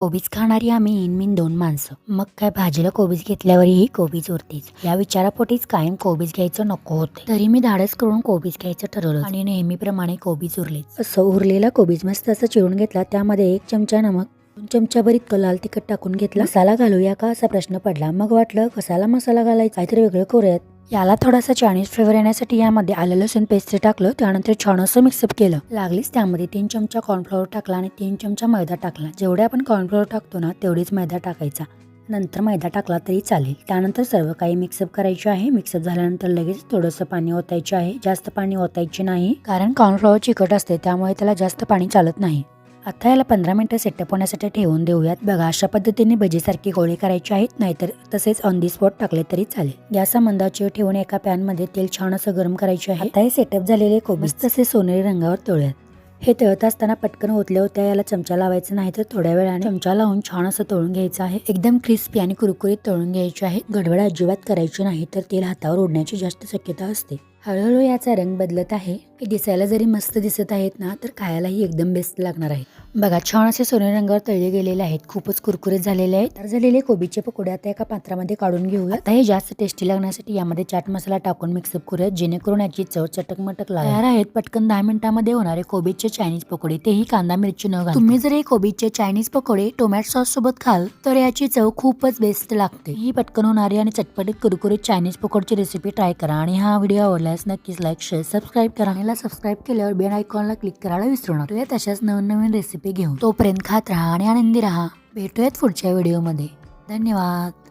कोबीज खाणारी आम्ही इनमिन दोन माणसं. मग काय भाजीला कोबीज घेतल्यावरही कोबीज उरतीच. या विचारापोटीच कायम कोबीज घ्यायचं नको होते तरी मी धाडस करून कोबीज घ्यायचं ठरवलं आणि नेहमीप्रमाणे कोबीज उरलेच. असं उरलेला कोबीज मस्त असं चिरून घेतला. त्यामध्ये एक चमचा नमक दोन चमचाभर इतकं लाल तिखट टाकून घेतला. मसाला घालूया का असा प्रश्न पडला. मग वाटलं कसाला मसाला घालायचा? काहीतरी वेगळं करूयात. याला थोडासा चायनीज फ्लेवर येण्यासाठी यामध्ये आलं लसूण पेस्ट टाकलं त्यानंतर छान असं मिक्सअप केलं. लागलीच त्यामध्ये तीन चमचा कॉर्नफ्लॉवर टाकला आणि तीन चमचा मैदा टाकला. जेवढे आपण कॉर्नफ्लॉवर टाकतो ना तेवढीच मैदा टाकायचा. नंतर मैदा टाकला तरी चालेल. त्यानंतर सर्व काही मिक्सअप करायचे आहे. मिक्सअप झाल्यानंतर लगेच थोडंसं पाणी ओतायचे आहे. जास्त पाणी ओतायचे नाही. कारण कॉर्नफ्लॉवर चिकट असते त्यामुळे त्याला जास्त पाणी चालत नाही. आता याला पंधरा मिनटं सेटअप होण्यासाठी ठेवून देऊयात. बघा अशा पद्धतीने भजीसारखी गोळी करायची आहेत नाहीतर तसेच ऑन दी स्पॉट टाकले तरी चालेल. गॅस मंदाची ठेवून एका पॅनमध्ये तेल छान असं गरम करायचे आहे. आता हे सेटअप झालेले कोबीज तसे सोनेरी रंगावर तळूयात. हे तळत असताना पटकन ओतल्या होत्या याला चमचा लावायचा नाही तर थोड्या वेळाने चमचा लावून छान असं तळून घ्यायचं आहे. एकदम क्रिस्पी आणि कुरकुरीत तळून घ्यायचे आहे. गडबड अजिबात करायची नाही तर तेल हातावर ओढण्याची जास्त शक्यता असते. हळूहळू याचा रंग बदलत आहे. की दिसायला जरी मस्त दिसत आहेत ना तर खायलाही एकदम बेस्ट लागणार आहे. बघा छान असे सोने रंगावर तळले गेलेले आहेत. खूपच कुरकुरीत झालेले आहेत. तर झालेले कोबीचे पकोडे आता एका पात्रामध्ये काढून घेऊया. आता हे जास्त टेस्टी लागण्यासाठी यामध्ये चाट मसाला टाकून मिक्सअप करूयात जेणेकरून याची चव चटक मटक तयार आहेत. पटकन दहा मिनिटांमध्ये होणारे कोबीचे चायनीज पकोडे. तेही कांदा मिरची न तुम्ही जर हे कोबीचे चायनीज पकोडे टोमॅटो सॉस सोबत खाल तर याची चव खूपच बेस्ट लागते. ही पटकन होणारी आणि चटपटीत कुरकुरीत चायनीज पकोडची रेसिपी ट्राय करा. आणि हा व्हिडिओ आवडल्यास नक्कीच लाईक शेअर सबस्क्राईब करा आणि सबस्क्राईब केल्यावर बेल आयकॉनला क्लिक करायला विसरू नका. तशाच नवीन नवीन रेसिपी घेऊन. तोपर्यंत खात राहा आणि आनंदी राहा. भेटूयात पुढच्या व्हिडिओमध्ये धन्यवाद.